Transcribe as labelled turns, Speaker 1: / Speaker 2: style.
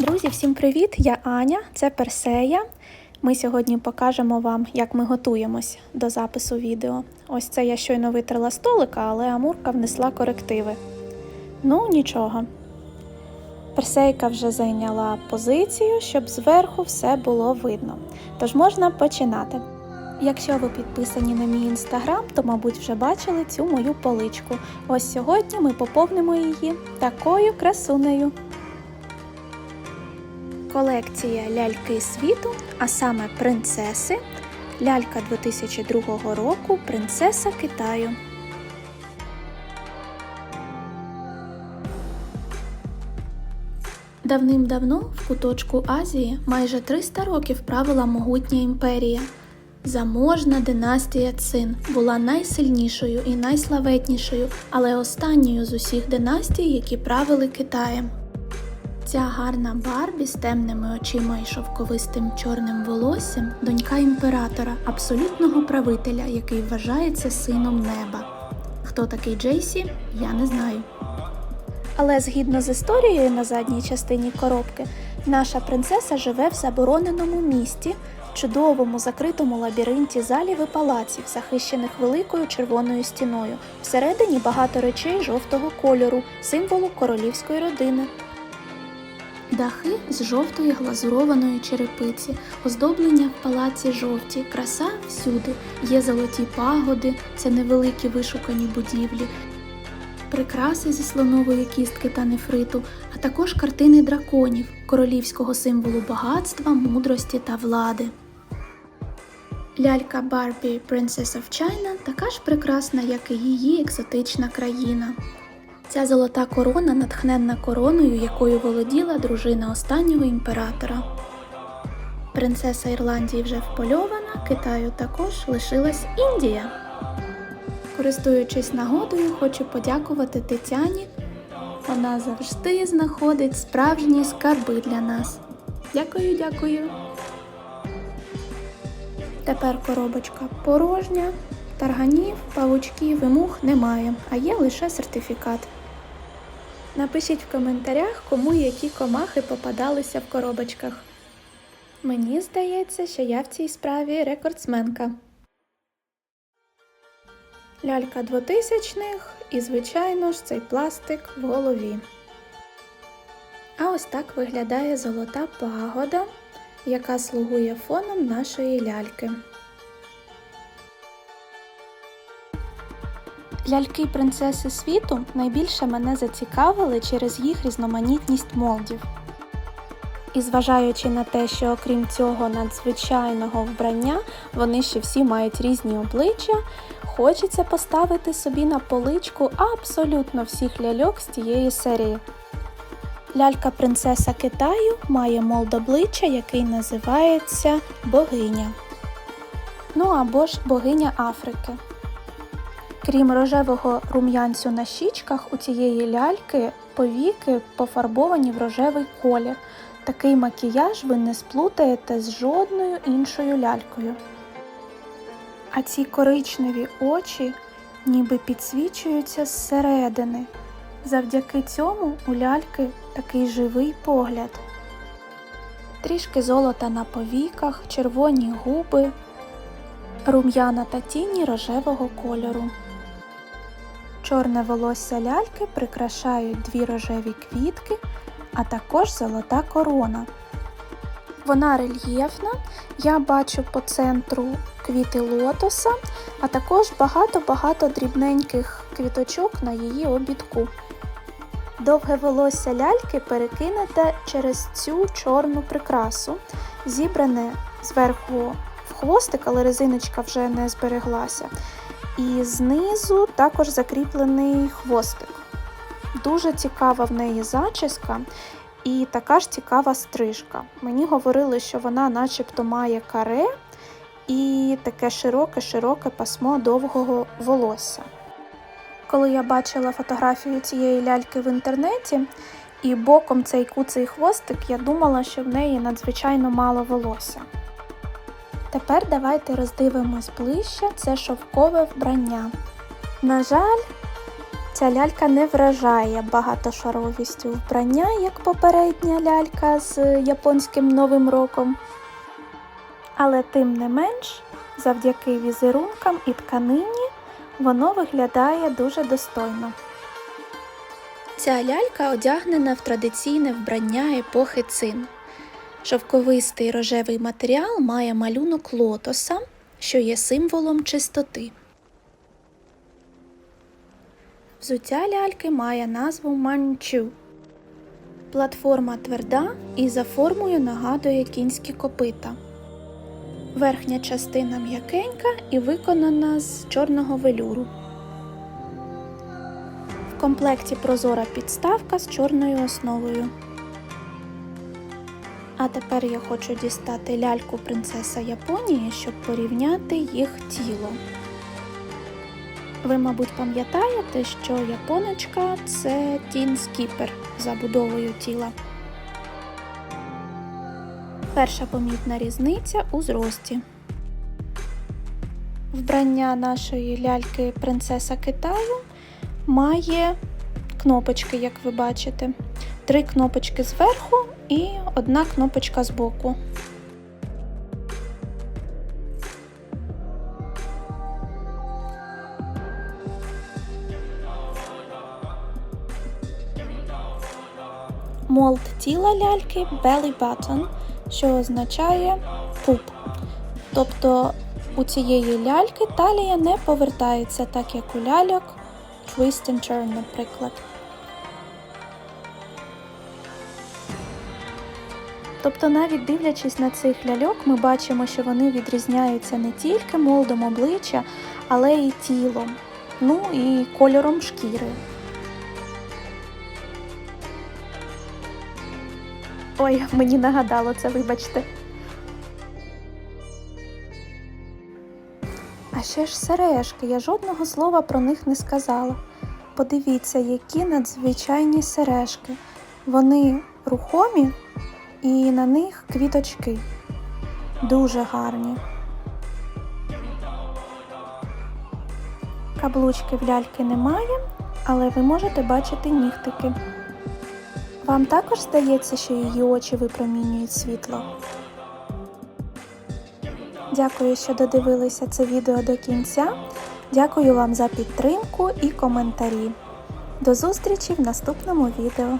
Speaker 1: Друзі, всім привіт! Я Аня, це Персея. Ми сьогодні покажемо вам, як ми готуємось до запису відео. Ось це я щойно витерла столика, але Амурка внесла корективи. Ну, нічого. Персейка вже зайняла позицію, щоб зверху все було видно. Тож можна починати. Якщо ви підписані на мій інстаграм, то, мабуть, вже бачили цю мою поличку. Ось сьогодні ми поповнимо її такою красунею. Колекція ляльки світу, а саме принцеси. Лялька 2002 року Принцеса Китаю. Давним-давно в куточку Азії майже 300 років правила могутня імперія. Заможна династія Цин була найсильнішою і найславетнішою, але останньою з усіх династій, які правили Китаєм. Ця гарна Барбі з темними очима і шовковистим чорним волоссям донька імператора, абсолютного правителя, який вважається сином неба. Хто такий Джейсі, я не знаю. Але згідно з історією на задній частині коробки, наша принцеса живе в забороненому місті, чудовому закритому лабіринті залів і палаців, захищених великою червоною стіною. Всередині багато речей жовтого кольору, символу королівської родини. Дахи з жовтої глазурованої черепиці, оздоблення в палаці жовті, краса всюди. Є золоті пагоди, це невеликі вишукані будівлі, прикраси зі слонової кістки та нефриту, а також картини драконів, королівського символу багатства, мудрості та влади. Лялька Барбі Princess of China така ж прекрасна, як і її екзотична країна. Ця золота корона натхненна короною, якою володіла дружина останнього імператора. Принцеса Ірландії вже впольована, Китаю також лишилась Індія. Користуючись нагодою, хочу подякувати Тетяні. Вона завжди знаходить справжні скарби для нас. Дякую, дякую. Тепер коробочка порожня. Тарганів, павучків і мух немає, а є лише сертифікат. Напишіть в коментарях, кому які комахи попадалися в коробочках. Мені здається, що я в цій справі рекордсменка. Лялька 2000-х і, звичайно ж, цей пластик в голові. А ось так виглядає золота пагода, яка слугує фоном нашої ляльки. Ляльки принцеси світу найбільше мене зацікавили через їх різноманітність молдів. І зважаючи на те, що окрім цього надзвичайного вбрання, вони ще всі мають різні обличчя, хочеться поставити собі на поличку абсолютно всіх ляльок з цієї серії. Лялька принцеса Китаю має молд обличчя, який називається богиня. Ну або ж богиня Африки. Крім рожевого рум'янцю на щічках, у цієї ляльки повіки пофарбовані в рожевий колір. Такий макіяж ви не сплутаєте з жодною іншою лялькою. А ці коричневі очі ніби підсвічуються зсередини. Завдяки цьому у ляльки такий живий погляд. Трішки золота на повіках, червоні губи, рум'яна та тіні рожевого кольору. Чорне волосся ляльки прикрашають дві рожеві квітки, а також золота корона. Вона рельєфна, я бачу по центру квіти лотоса, а також багато-багато дрібненьких квіточок на її обідку. Довге волосся ляльки перекинете через цю чорну прикрасу, зібране зверху в хвостик, але резиночка вже не збереглася. І знизу також закріплений хвостик. Дуже цікава в неї зачіска і така ж цікава стрижка. Мені говорили, що вона начебто має каре і таке широке-широке пасмо довгого волосся. Коли я бачила фотографію цієї ляльки в інтернеті, і боком цей куций хвостик, я думала, що в неї надзвичайно мало волосся. Тепер давайте роздивимось ближче це шовкове вбрання. На жаль, Ця лялька не вражає багатошаровістю вбрання, як попередня лялька з японським новим роком. Але тим не менш, завдяки візерункам і тканині воно виглядає дуже достойно. Ця лялька одягнена в традиційне вбрання епохи цин. Шовковистий рожевий матеріал має малюнок лотоса, що є символом чистоти. Взуття ляльки має назву манчу. Платформа тверда і за формою нагадує кінські копита. Верхня частина м'якенька і виконана з чорного велюру. В комплекті прозора підставка з чорною основою. А тепер я хочу дістати ляльку принцеса Японії, щоб порівняти їх тіло. Ви, мабуть, пам'ятаєте, що японочка це тін скіпер за будовою тіла. Перша помітна різниця у зрості. Вбрання нашої ляльки принцеса Китаю має кнопочки, як ви бачите. Три кнопочки зверху і одна кнопочка збоку. Молд тіла ляльки belly button, що означає пуп. Тобто у цієї ляльки талія не повертається так, як у ляльок Twist and Turn, наприклад. Тобто, навіть дивлячись на цих ляльок, ми бачимо, що вони відрізняються не тільки молдом обличчя, але й тілом, ну і кольором шкіри. Ой, мені нагадало це, вибачте. А ще ж сережки, я жодного слова про них не сказала. Подивіться, які надзвичайні сережки. Вони рухомі і на них квіточки. Дуже гарні. Каблучки в ляльки немає, але ви можете бачити нігтики. Вам також здається, що її очі випромінюють світло? Дякую, що додивилися це відео до кінця. Дякую вам за підтримку і коментарі. До зустрічі в наступному відео.